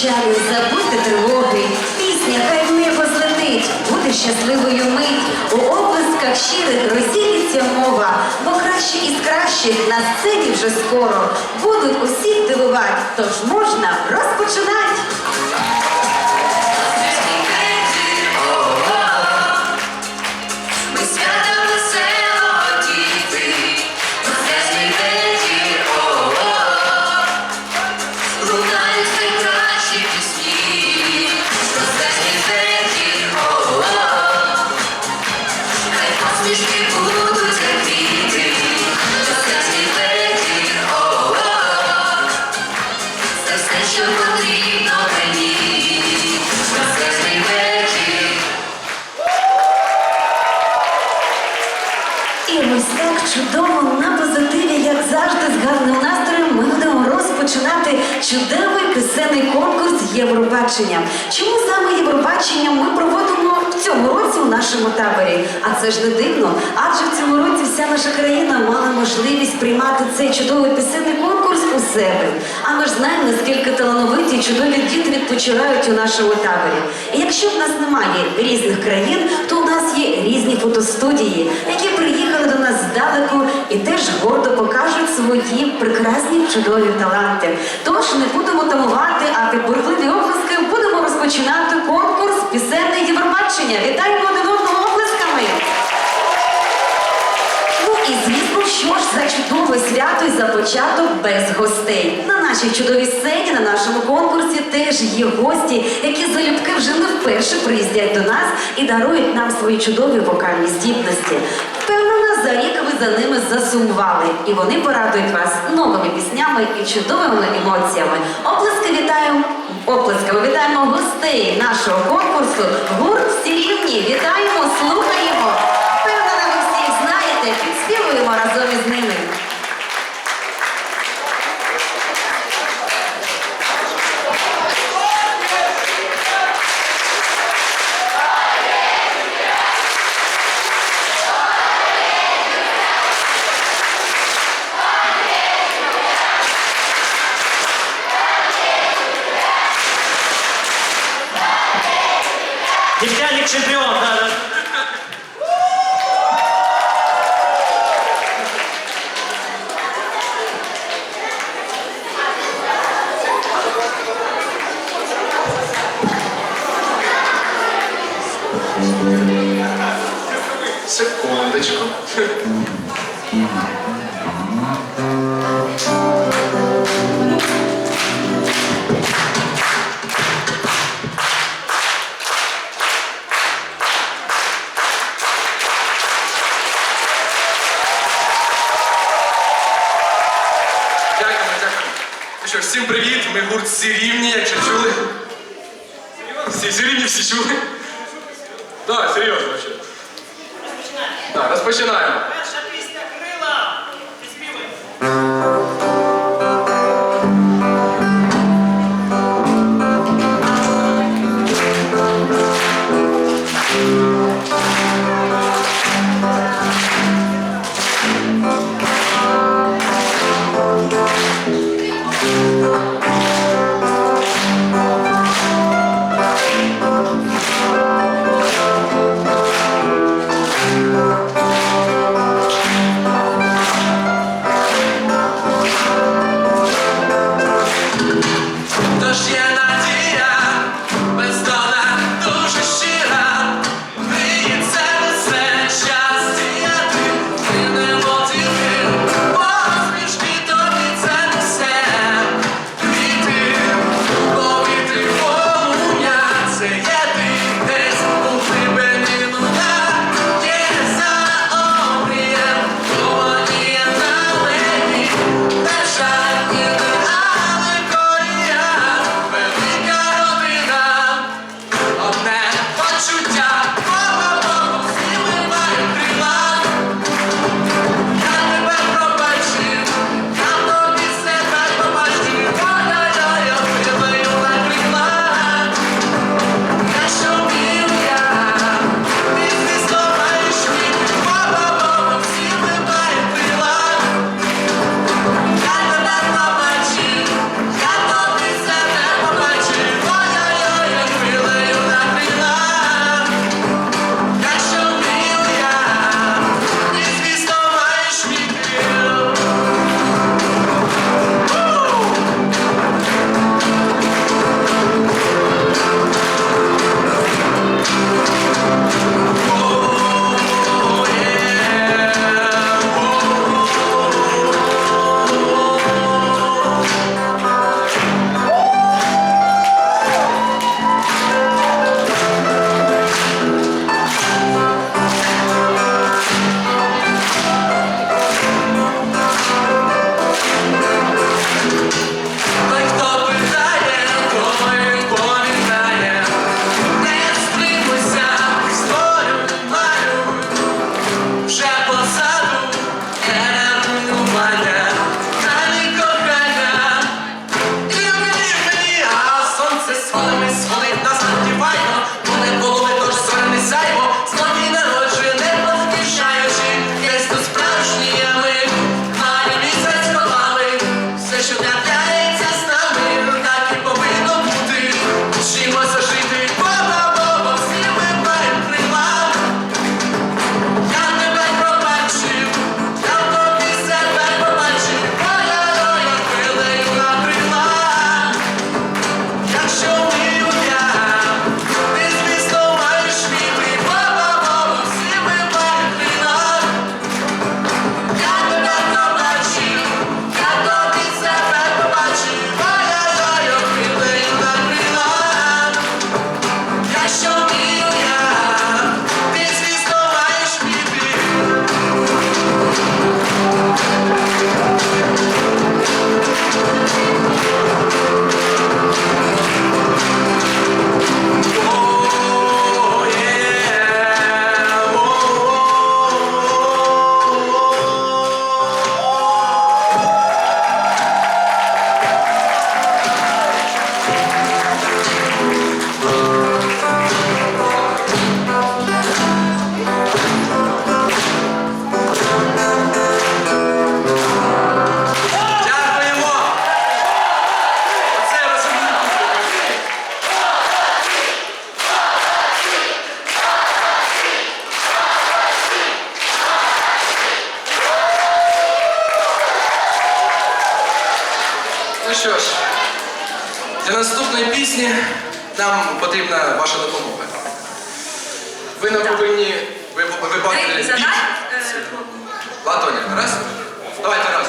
печалі, забудьте тривоги. Пісня хай в небо злетить, буде щасливою мить. У облисках щирих розділиться мова, бо краще із кращих на сцені вже скоро будуть усіх дивувати, тож можна розпочинати. Євробачення. Чому саме Євробачення ми проводимо в цьому році у нашому таборі? А це ж не дивно, адже в цьому році вся наша країна мала можливість приймати цей чудовий пісенний конкурс у себе. А ми ж знаємо, наскільки талановиті чудові діти відпочивають у нашому таборі. І якщо в нас немає різних країн, фотостудії, які приїхали до нас здалеку і теж гордо покажуть свої прекрасні чудові таланти. Тож не будемо тамувати, а під бурхливі оплески будемо розпочинати конкурс пісенне Євробачення. Вітаємо один одного оплесками! Ну і звісно, що ж за чудове свято і за початок без гостей. На нашій чудовій сцені, на нашому конкурсі теж є гості, які залюбки вже не вперше приїздять до нас і дарують нам свої чудові вокальні здібності. Впевнена, за рік ви за ними засумували, і вони порадують вас новими піснями і чудовими емоціями. Оплески вітаю! Оплесками вітаємо гостей нашого конкурсу. Гурт всі рівні. Вітаємо, слухаємо. Впевнена, ви всі знаєте, підспівуємо разом із ними. Нефтяник чемпион, да, да. Секундочку. Всі рівні, Ну що ж, для наступної пісні нам потрібна ваша допомога. Ви нам повинні ви, ви бачили. Латоня, е, раз? Давайте раз.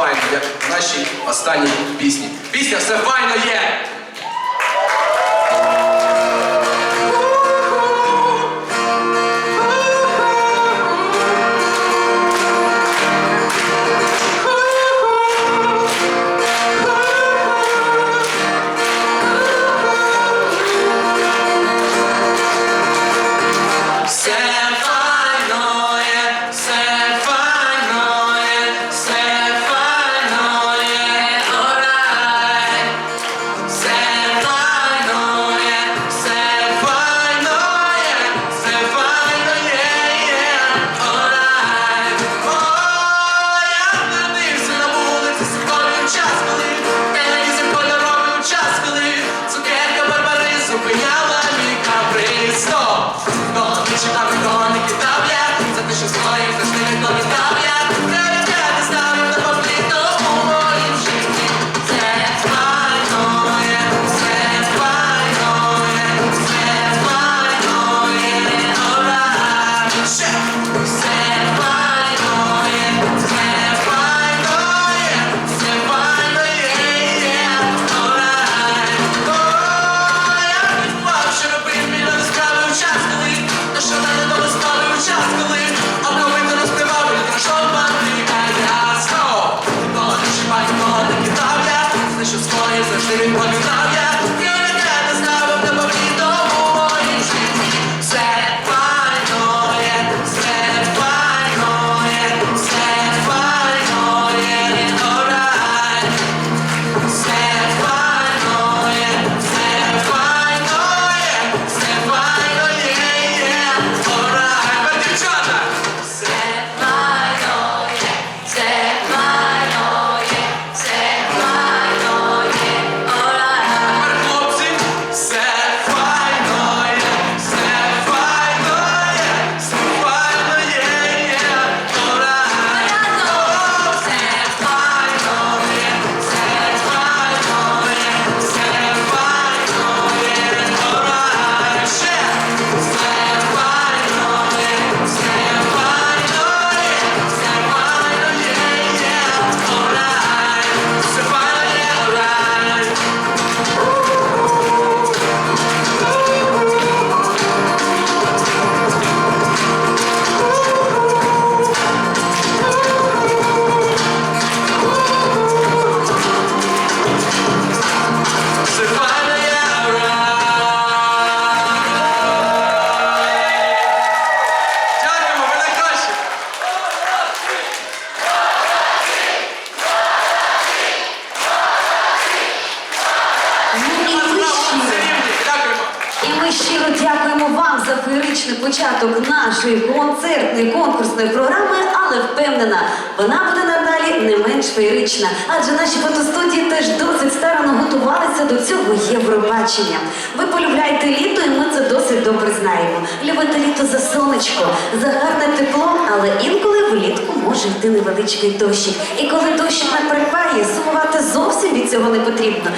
файно, як в нашій останній пісні. Пісня все файно є! Коли колонки та бля, запишу свої кошти феєричний початок нашої концертної конкурсної програми, але впевнена, вона буде надалі не менш феєрична, адже наші фотостудії теж досить старано готувалися до цього Євробачення. Ви полюбляєте літо, і ми це досить добре знаємо. Любите літо за сонечко, за гарне тепло, але інколи влітку може йти невеличкий дощик. І коли дощик накрапає, сумувати зовсім від цього не потрібно.